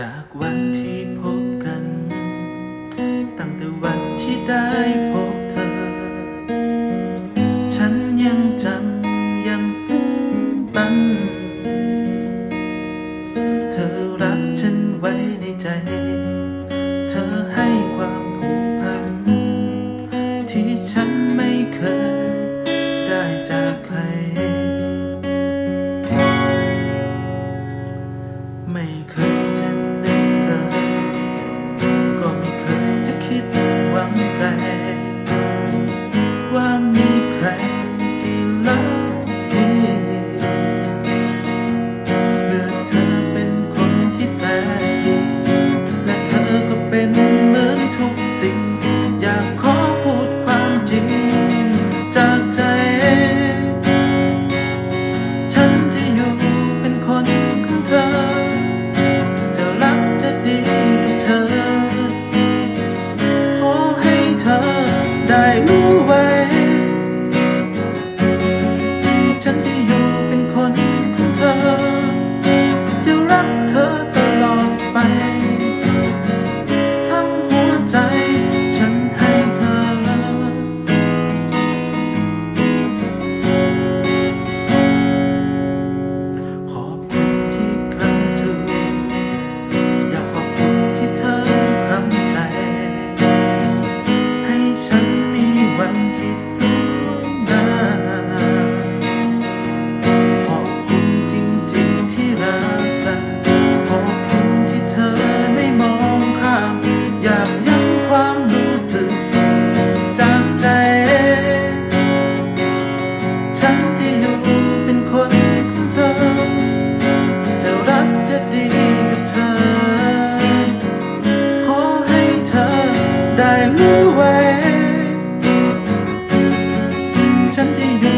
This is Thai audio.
จากวันที่พบกัน ตั้งแต่วันที่ได้พบ the end.